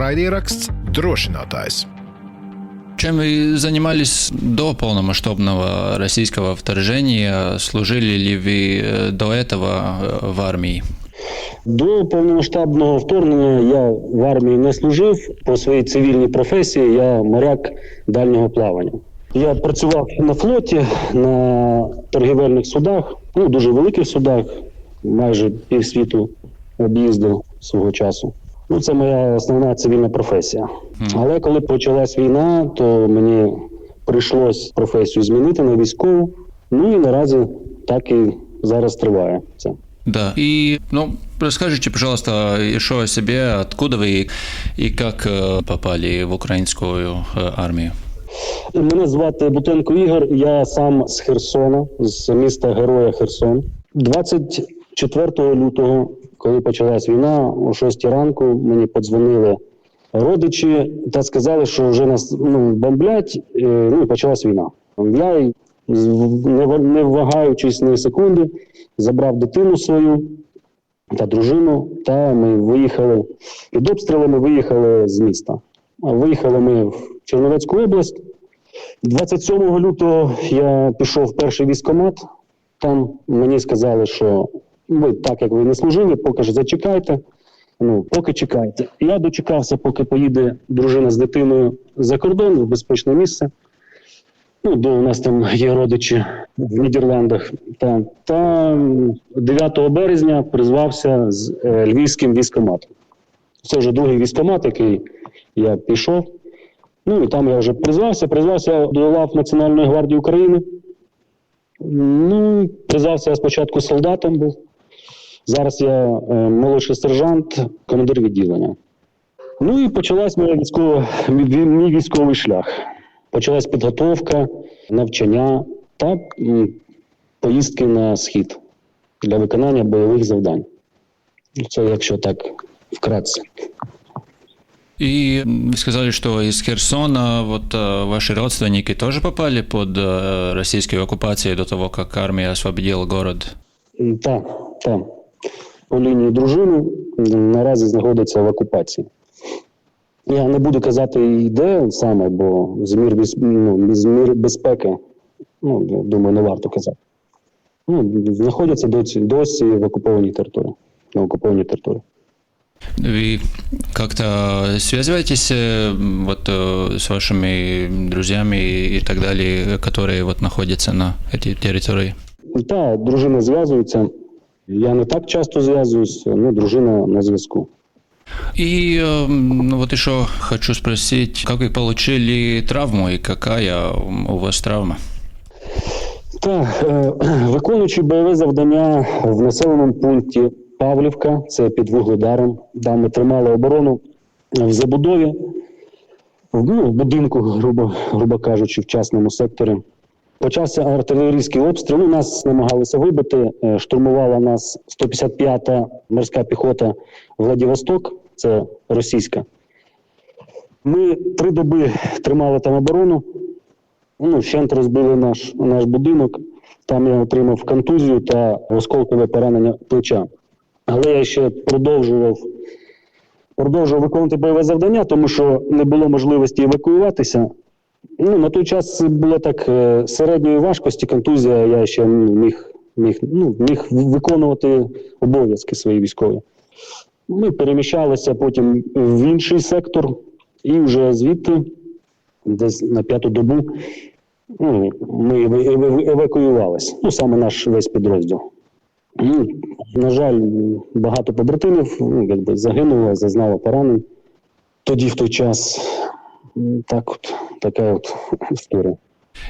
Raidieraksts drošinātājs. Чем вы занимались до полномасштабного российского вторжения? Служили ли вы э, до этого э, в армии? До повномасштабного вторгнення я в армії не служив. По своїй цивільній професії я моряк дальнього плавання. Я працював на флоті, на торгівельних судах, ну дуже великих судах, майже півсвіту об'їздив свого часу. Ну, це моя основна цивільна професія. Але коли почалась війна, то мені прийшлось професію змінити на військову. Ну і наразі так і зараз триває це. Да. И, ну, расскажите, пожалуйста, еще о себе, откуда вы и как э, попали в украинскую э, армию? Мене звати Бутенко Ігор. Я сам з Херсона, з міста Героя Херсон. 24 лютого, коли почалась війна, о 6 ранку мені подзвонили родичі та сказали, що вже нас ну, бомблять. е, Ну і почалась війна. Я не ва- не вагаючись ні секунди, забрав дитину свою та дружину, та ми виїхали під обстрілами. Виїхали з міста. Виїхали ми в Черновецьку область. 27 лютого я пішов в перший військкомат. Там мені сказали, що ви так як ви не служили, поки ж зачекайте. Ну, поки чекайте. Я дочекався, поки поїде дружина з дитиною за кордон в безпечне місце. Ну, до у нас там є родичі в Нідерландах. Та, та 9 березня призвався з е, львівським військкоматом. Це вже другий військкомат, який я пішов. Ну і там я вже призвався, призвався до лав Національної гвардії України. Ну, призвався я спочатку солдатом був. Зараз я е, молодший сержант, командир відділення. Ну і почалась моя військова, мій, мій військовий шлях. Почалась підготовка, навчання та м, поїздки на схід для виконання бойових завдань. Це якщо так вкратце. И вы сказали, что из Херсона вот э, ваши родственники тоже попали под э, российскую оккупацию до того, как армия освободила город? М, Так, так. По лінії дружини м, наразі знаходиться в окупації. Я не буду казати і де саме, бо змір, без- ну, змір безпеки, ну, я думаю, не варто казати. Ну, знаходяться досі, досі в окупованій території. На окупованій території. Вы как-то связываетесь э, вот э, с вашими друзьями и так далее, которые вот находятся на этой территории? Та дружина зв'язується. Я не так часто зв'язуюсь, ну, дружина на зв'язку. И э, ну, вот еще хочу спросить, как вы получили травму и какая у вас травма? Так, е, виконуючи бойове завдання в населеному пункті Павлівка, це під Вугледаром, там ми тримали оборону в забудові, в, ну, в будинку, грубо, грубо кажучи, в частному секторі. Почався артилерійський обстріл. Нас намагалися вибити. е, Штурмувала нас 155-та морська піхота Владивосток, це російська. Ми три доби тримали там оборону. Ну, вщент розбили наш, наш будинок. Там я отримав контузію та осколкове поранення плеча. Але я ще продовжував, продовжував виконувати бойове завдання, тому що не було можливості евакуюватися. Ну, на той час було так е, середньої важкості, контузія, я ще міг, міг, ну, міг виконувати обов'язки свої військові. Ми переміщалися потім в інший сектор, і вже звідти, десь на п'яту добу, ну, ми евакуювалися. Ну, саме наш весь підрозділ. Ну, на жаль, багато побратимів ну, якби загинуло, зазнало поранень. Тоді в той час так от, така от історія.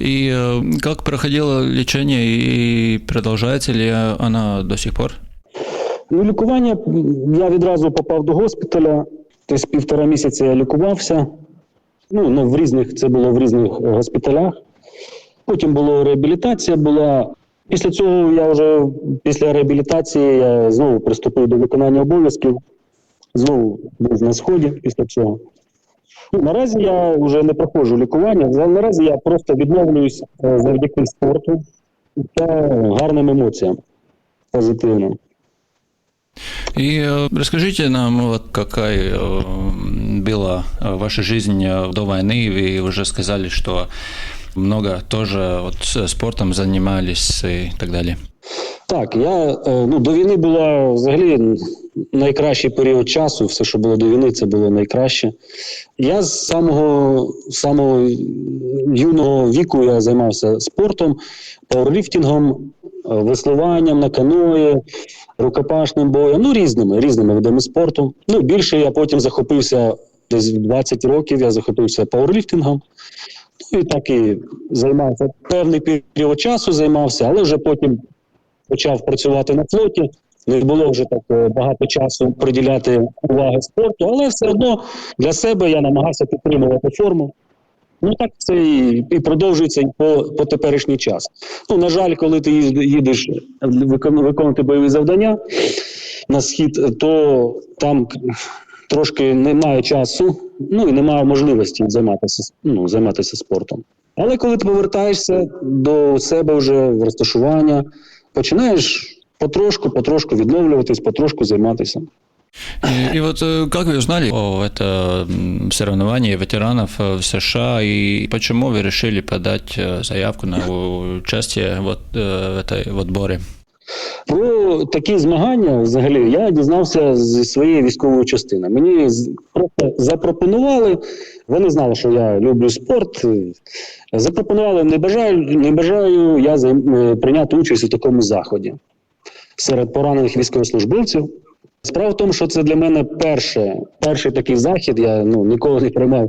И э, как проходило лечение и продолжается ли оно до сих пор? Ну, лікування я відразу попав до госпіталя. Десь півтора місяця я лікувався. Ну, ну, в різних це було в різних е, госпіталях. Потім була реабілітація. Була після цього я вже після реабілітації я знову приступив до виконання обов'язків. Знову був на сході після цього. Ну, наразі я вже не проходжу лікування. За- Наразі я просто відновлююсь е, завдяки спорту та гарним емоціям позитивним. И э, расскажите нам, вот какая э, была э, ваша жизнь э, до войны? Вы уже сказали, что много тоже вот с- спортом занимались и так далее. Так, я е, ну, до війни була взагалі найкращий період часу. Все, що було до війни, це було найкраще. Я з самого, самого юного віку я займався спортом, пауерліфтингом, е, веслуванням на каної, рукопашним боєм, ну різними, різними видами спорту. Ну, більше я потім захопився десь в 20 років, я захопився пауерліфтингом. Ну і так і займався певний період часу, займався, але вже потім почав працювати на флоті. Не було вже так е, багато часу приділяти уваги спорту, але все одно для себе я намагався підтримувати форму. Ну так це і, і продовжується по, по теперішній час. Ну, на жаль, коли ти їдеш викон- виконувати бойові завдання на схід, то там трошки немає часу, ну і немає можливості займатися, ну, займатися спортом. Але коли ти повертаєшся до себе вже в розташування, починаєш потрошку, потрошку відновлюватись, потрошку займатися. И, и вот э, как вы узнали о это м, соревновании ветеранов э, в США и почему вы решили подать э, заявку на участие вот э, в этой в отборе? Про такі змагання взагалі я дізнався зі своєї військової частини. Мені з- просто запропонували. Вони знали, що я люблю спорт. е, Запропонували, не бажаю, не бажаю я е, прийняти участь у такому заході серед поранених військовослужбовців. Справа в тому, що це для мене перше, перший такий захід. Я ну, ніколи не приймав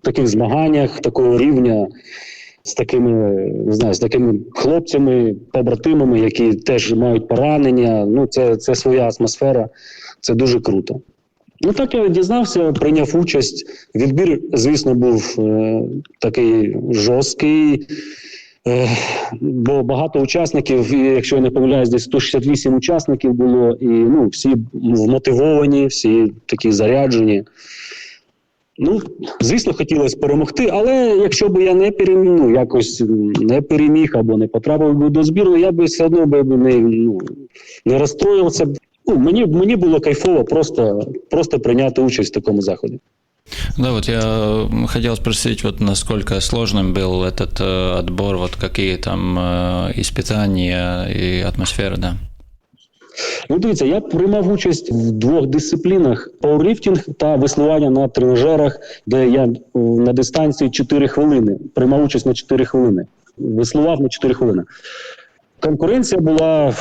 в таких змаганнях такого рівня з такими, не знаю, з такими хлопцями, побратимами, які теж мають поранення. Ну, це, це своя атмосфера, це дуже круто. Ну так я дізнався, прийняв участь. Відбір, звісно, був е, такий жорсткий. Е, бо багато учасників, і якщо я не помиляюсь, десь 168 учасників було, і ну, всі вмотивовані, всі такі заряджені. Ну, звісно, хотілося перемогти, але якщо б я не переміг, ну, якось не переміг або не потрапив би до збіру, я би все одно би не, ну, не розстроївся б. Ну, мені, мені було кайфово просто, просто прийняти участь в такому заході. Да, вот я м, хотел спросить, вот насколько сложным был этот э, отбор, вот какие там э, испытания и атмосфера, да. Ну, дивіться, я приймав участь в двох дисциплінах: пауерліфтинг та веслування на тренажерах, де я о, на дистанції 4 хвилини приймав участь на 4 хвилини. Веслував на 4 хвилини. Конкуренція була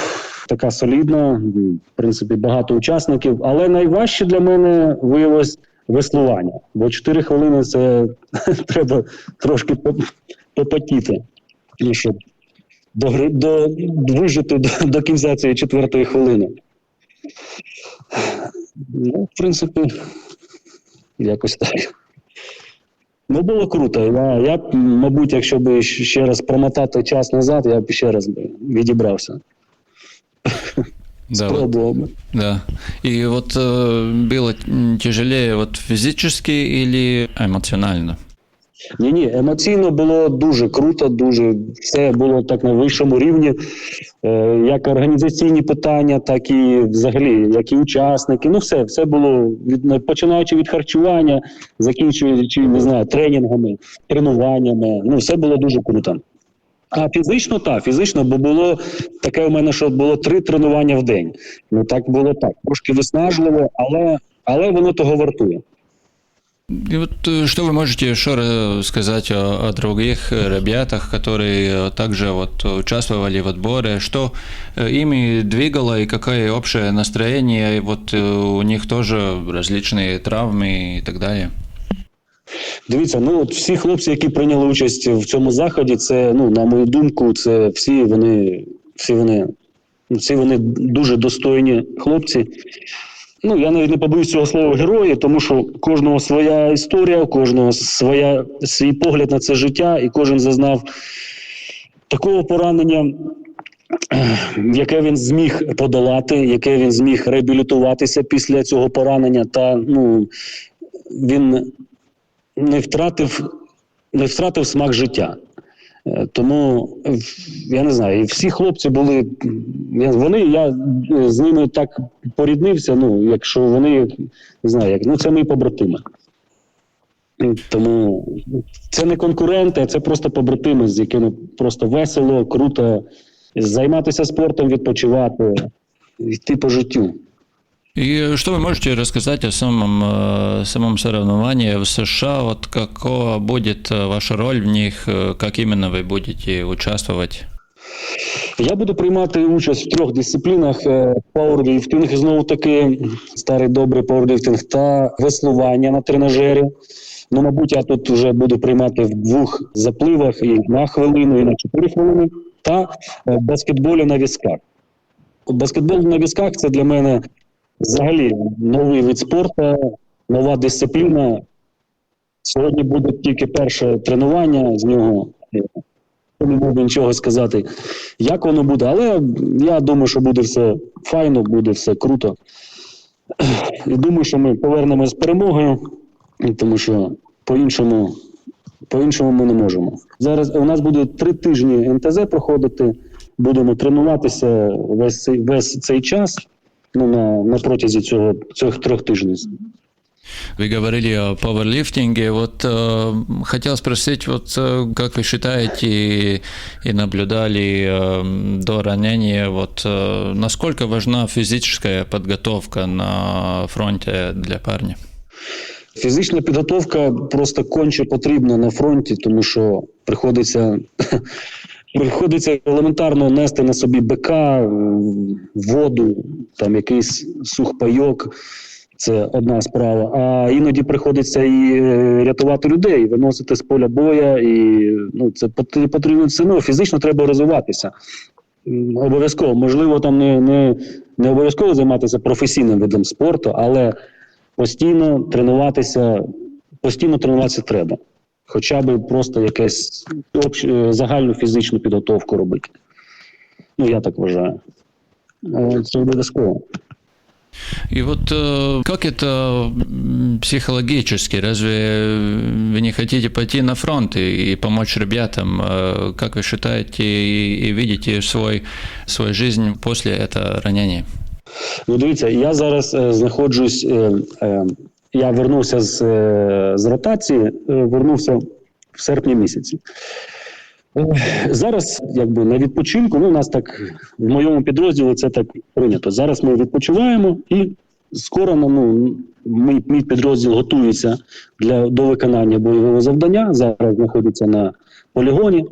така солідна, в принципі, багато учасників, але найважче для мене виявилось веслування. Бо 4 хвилини це треба трошки попотіти. Ну, щоб до, до, вижити до, до кінця цієї четвертої хвилини. Ну, в принципі, якось так. Ну, було круто. Я, я мабуть, якщо б ще раз промотати час назад, я б ще раз відібрався. Да, вот, Спробував би. да. И вот э, было м, тяжелее вот физически или эмоционально? Ні, ні, емоційно було дуже круто, дуже все було так на вищому рівні. Е, як організаційні питання, так і взагалі, як і учасники. Ну, все, все було від починаючи від харчування, закінчуючи не знаю, тренінгами, тренуваннями. Ну, все було дуже круто. А фізично так, фізично, бо було таке у мене, що було три тренування в день. Ну так було так. Трошки виснажливо, але, але воно того вартує. И вот э, что вы можете еще рассказать о, о других э, ребятах, которые э, также вот участвовали в отборе, что э, ими двигало и какое общее настроение, и вот э, у них тоже различные травмы и так далее? Дивіться, ну от всі хлопці, які прийняли участь в цьому заході, це ну на мою думку, це всі вони, всі вони, всі вони дуже достойні хлопці. Ну я навіть не побоюсь цього слова герої, тому що кожного своя історія, кожного своя свій погляд на це життя, і кожен зазнав такого поранення, яке він зміг подолати, яке він зміг реабілітуватися після цього поранення, та ну він не втратив, не втратив смак життя. Е, Тому я не знаю, і всі хлопці були. Вони, я е, з ними так поріднився. Ну, якщо вони не знаю, як ну це мої побратими. Тому це не конкуренти, це просто побратими, з якими просто весело, круто займатися спортом, відпочивати, йти по життю. И что вы можете рассказать о самом, э, самом соревновании в США? Вот какова будет э, ваша роль в них? э, Как именно вы будете участвовать? Я буду приймати участь в трьох дисциплінах: е, пауерліфтинг, знову таки старий добрий пауерліфтинг та веслування на тренажері. Ну, мабуть, я тут вже буду приймати в двох запливах і на хвилину, і на чотири хвилини, та е, баскетболі на візках. Баскетбол на візках це для мене взагалі новий вид спорту, нова дисципліна. Сьогодні буде тільки перше тренування з нього. Не можу нічого сказати, як воно буде, але я думаю, що буде все файно, буде все круто. І думаю, що ми повернемось з перемогою, тому що по-іншому, по-іншому ми не можемо. Зараз у нас буде три тижні НТЗ проходити. Будемо тренуватися весь цей, весь цей час ну, на, на протязі цього, цих трьох тижнів. Вы говорили о пауэрлифтинге. Вот э, хотел спросить, вот э, как вы считаете и, и наблюдали э, до ранения, вот э, насколько важна физическая подготовка на фронте для парня? Фізична підготовка просто конче потрібна на фронті, тому що приходиться, приходиться елементарно нести на собі БК, воду, там якийсь сухпайок. Це одна справа. А іноді приходиться і е, рятувати людей, виносити з поля боя. І ну, це пот- потрібно одно фізично треба розвиватися. Обов'язково, можливо, там не, не, не обов'язково займатися професійним видом спорту, але постійно тренуватися, постійно тренуватися треба Хоча б просто якесь общ, е, загальну фізичну підготовку робити. Ну, я так вважаю. Е, Це обов'язково. И вот э, как это м, психологически? Разве вы не хотите пойти на фронт и, и помочь ребятам? Э, Как вы считаете и, и видите свой, свою жизнь после этого ранения? Ну, дивіться, я зараз е, знаходжусь. я вернувся з, е, з ротації, е, вернувся в серпні місяці. Е, Зараз, якби на відпочинку, ну, у нас так в моєму підрозділі це так прийнято. Зараз ми відпочиваємо і скоро ну, мій, мій підрозділ готується для, до виконання бойового завдання. Зараз знаходиться на полігоні.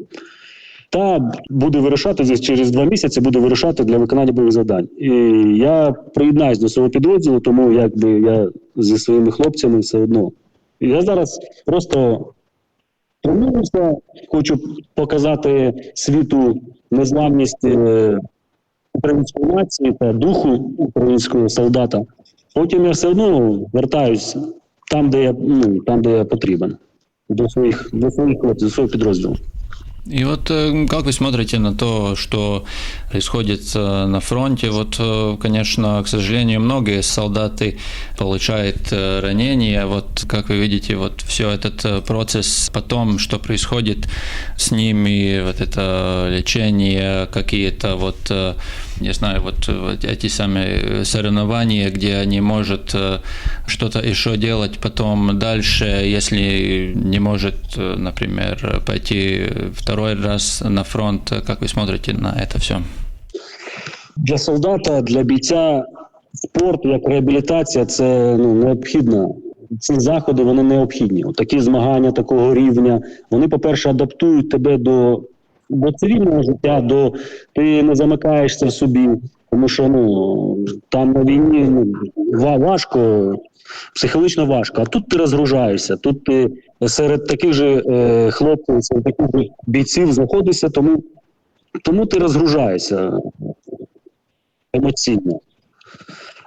Та буде вирішати через два місяці, буде вирішати для виконання бойових завдань. І я приєднаюсь до свого підрозділу, тому якби я зі своїми хлопцями все одно. Я зараз просто тренуюся, хочу показати світу незламність е, української нації та духу українського солдата. Потім я все одно вертаюсь там, де я, ну, там, де я потрібен, до своїх, до своїх хлопців, до свого підрозділу. И вот э, как вы смотрите на то, что происходит э, на фронте? Вот, э, конечно, к сожалению, многие солдаты получают э, ранения. Вот как вы видите, вот все этот э, процесс потом, что происходит с ними, вот это лечение, какие-то вот, э, не знаю, вот, вот эти самые соревнования, где они может э, что-то еще делать потом дальше, если не может, э, например, пойти второй раз на фронт. Как вы смотрите на это все? для солдата, для бійця спорт як реабілітація це ну, необхідно. Ці заходи вони необхідні. От Такі змагання такого рівня. Вони, по-перше, адаптують тебе до, до цивільного життя, до ти не замикаєшся в собі, тому що ну там на війні ну, важко, психологічно важко. А тут ти розгружаєшся, тут ти серед таких же е, хлопців, серед таких же бійців знаходишся, тому, тому ти розгружаєшся емоційно.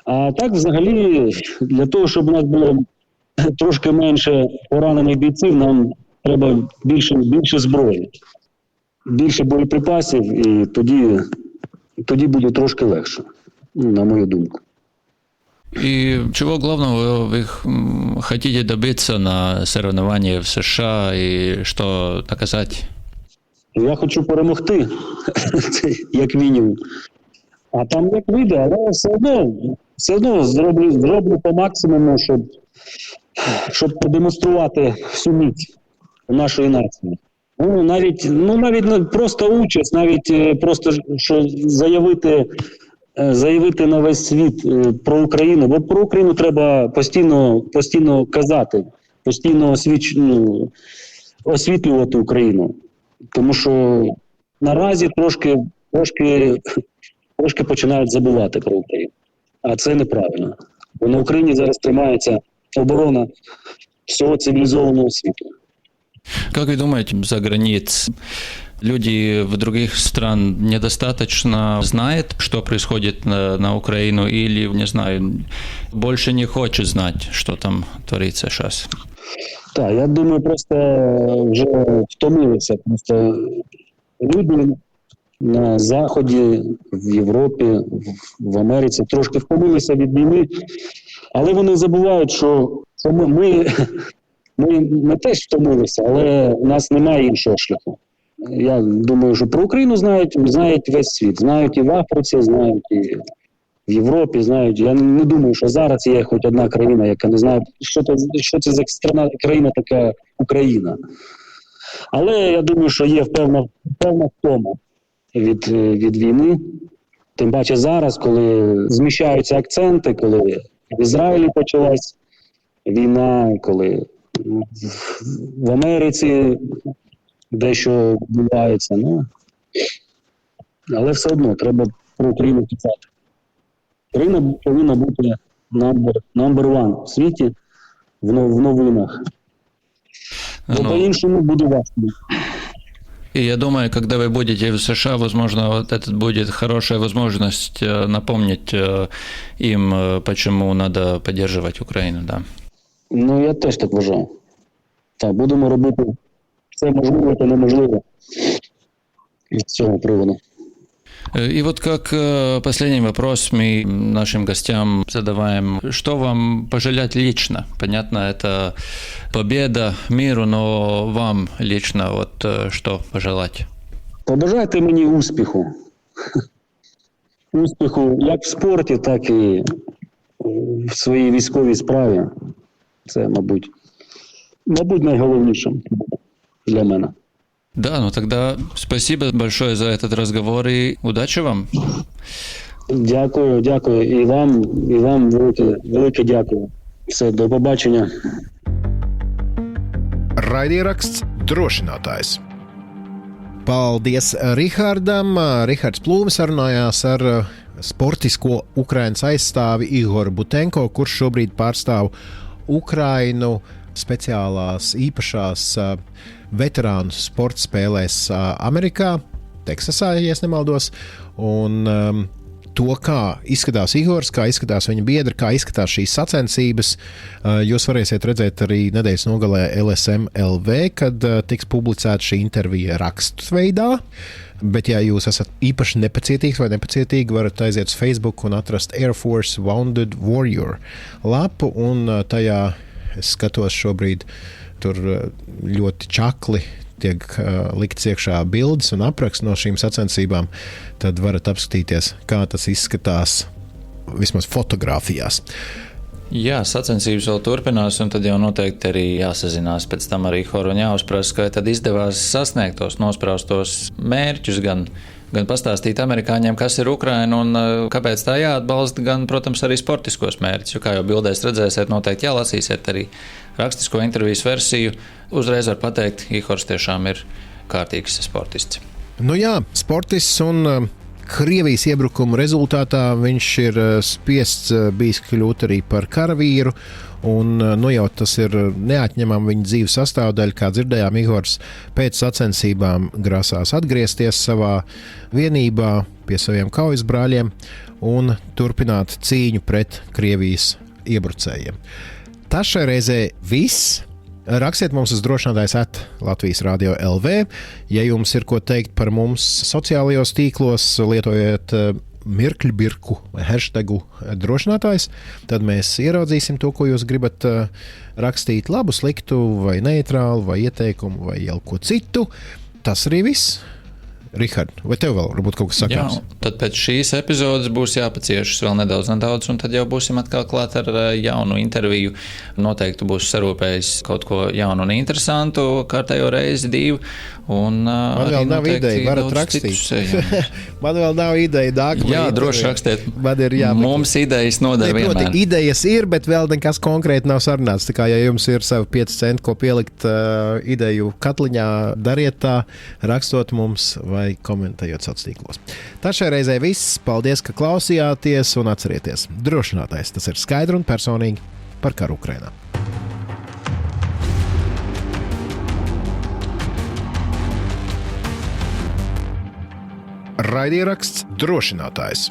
А так, взагалі, для того, щоб у нас було трошки менше поранених бійців, нам треба більше, більше зброї, більше боєприпасів, і тоді, тоді буде трошки легше, на мою думку. И чего главного вы м, хотите добиться на соревновании в США и что доказать? Я хочу перемогти, це як мінімум. А там як вийде, але все одно, все одно зроблю, зроблю по максимуму, щоб, щоб продемонструвати всю міць нашої нації. Ну, навіть, ну, навіть просто участь, навіть е, просто що заявити, е, заявити на весь світ е, про Україну. Бо про Україну треба постійно, постійно казати, постійно освіч, ну, освітлювати Україну. Тому що наразі трошки, трошки, трошки починають забувати про Україну. А це неправильно. Бо на Україні зараз тримається оборона всього цивілізованого світу. Как вы думаете, за границ люди в других стран недостаточно знают, что происходит на, на Украину, или, не знаю, больше не хочет знать, что там творится сейчас? Так, я думаю, просто вже втомилися. Просто люди на Заході, в Європі, в, Америці трошки втомилися від війни, але вони забувають, що ми, ми, ми, теж втомилися, але у нас немає іншого шляху. Я думаю, що про Україну знають, знають весь світ. Знають і в Африці, знають і в Європі, знають. Я не думаю, що зараз є хоч одна країна, яка не знає, що це, що це за страна, країна така Україна. Але я думаю, що є певна, певна втома від, від війни. Тим паче зараз, коли зміщаються акценти, коли в Ізраїлі почалась війна, коли в, в Америці дещо відбувається. Ну, але все одно треба про Україну писати. Україна повинна бути number, number one в світі в, но- в новинах. Бо Ну, по-іншому буде важко. И я думаю, когда вы будете в США, возможно, вот это будет хорошая возможность э, напомнить э, им, э, почему надо поддерживать Украину, да. Ну, я теж так вважаю. Так, будемо робити все можливе та неможливе з цього приводу. Э, И вот как э, последний вопрос мы нашим гостям задаваем. Что вам пожелать лично? Понятно, это победа миру, но вам лично вот э, что пожелать? Побажайте мені успіху. Успіху як в спорті, так і в своїй військовій справі. Це, мабуть, мабуть, найголовніше для мене. Да, ну тогда спасибо большое за этот разговор и удачи вам. Дякую, дякую. І вам, і вам велике, велике дякую. Все, до побачення. Raidieraksts drošinātājs. Paldies Rihardam. Rihards Plūms sarunājās ar sportisko Ukraiņas aizstāvi Igoru Butenko, kurš šobrīd pārstāv Ukrainu speciālās īpašās veterānu sporta spēlēs Amerikā, Teksasā, ja nemaldos. Un, um, to, kā izskatās Igors, kā izskatās viņa biedri, kā izskatās šīs sacensības. Uh, Jūs varēsiet redzēt arī nedēļas nogalē LSM LV, kad uh, tiks publicēta šī intervija rakstveidā. Bet, ja jūs esat īpaši nepacietīgs vai nepacietīgi, varat aiziet uz Facebook un atrast Air Force Wounded Warrior lapu. Un uh, tajā es skatos šobrīd, tur ļoti čakli tiek uh, likts iekšā bildes un apraksts no šīm sacensībām, tad varat apskatīties, kā tas izskatās vismaz fotografijās. Jā, sacensības vēl turpinās, un tad jau noteikti arī jāsazinās pēc tam arī Horu un jāuzprasa, ka tad izdevās sasniegt tos nospraustos mērķus, gan, gan pastāstīt amerikāņiem, kas ir Ukraina un uh, kāpēc tā jāatbalsta, gan, protams, arī sportiskos mērķus. Jo, kā jau bildēs redzēsiet, noteikti jālasīsiet arī rakstisko intervijas versiju. Uzreiz var pateikt, Ihors tiešām ir kārtīgs sportists. Nu jā, sportists un uh, Krievijas iebrukuma rezultātā viņš ir uh, spiests uh, bijis kļūt arī par karavīru. Un, uh, nu jau tas ir neatņemama viņa dzīves sastāvdaļa, kā dzirdējām, Igors pēc sacensībām grasās atgriezties savā vienībā pie saviem kaujas brāļiem un turpināt cīņu pret Krievijas iebrucējiem. Tas šai reizē viss. Rakstiet mums uz drošinātājs at Latvijas Rādio LV. Ja jums ir ko teikt par mums sociālajos tīklos, lietojiet uh, mirkļu birku vai hashtagu drošinātājs, tad mēs ieraudzīsim to, ko jūs gribat uh, rakstīt, labu, sliktu, vai neitrālu, vai ieteikumu, vai jau ko citu. Tas arī viss. Rihard, vai tev vēl varbūt kaut kas Jā, sakāms? tad pēc šīs epizodes būs jāpaciešas vēl nedaudz, nedaudz, un tad jau būsim atkal klāt ar eh, jaunu interviju. Noteikti būs sarūpējis kaut ko jaunu un interesantu kārtējo reizi, divu. Un, eh, Man vēl nav ideja, varat rakstīt. citus, jā. Man vēl nav ideja, nākamā. Jā, droši rakstiet. Man ir jāmeklē. Mums idejas proti, vienmēr. idejas ir, bet vēl nekas konkrēti nav sarunāts. Tā kā, ja jums ir savi 5 centi, ko pielikt uh, ideju katliņā, dariet tā, rakstot mums vai komentējot sociālos tīklos. Tā šai reizē viss. Paldies, ka klausījāties un atcerieties, drošinātais tas ir skaidri un personīgi par karu Ukrainā. Raidieraksts drošinātājs.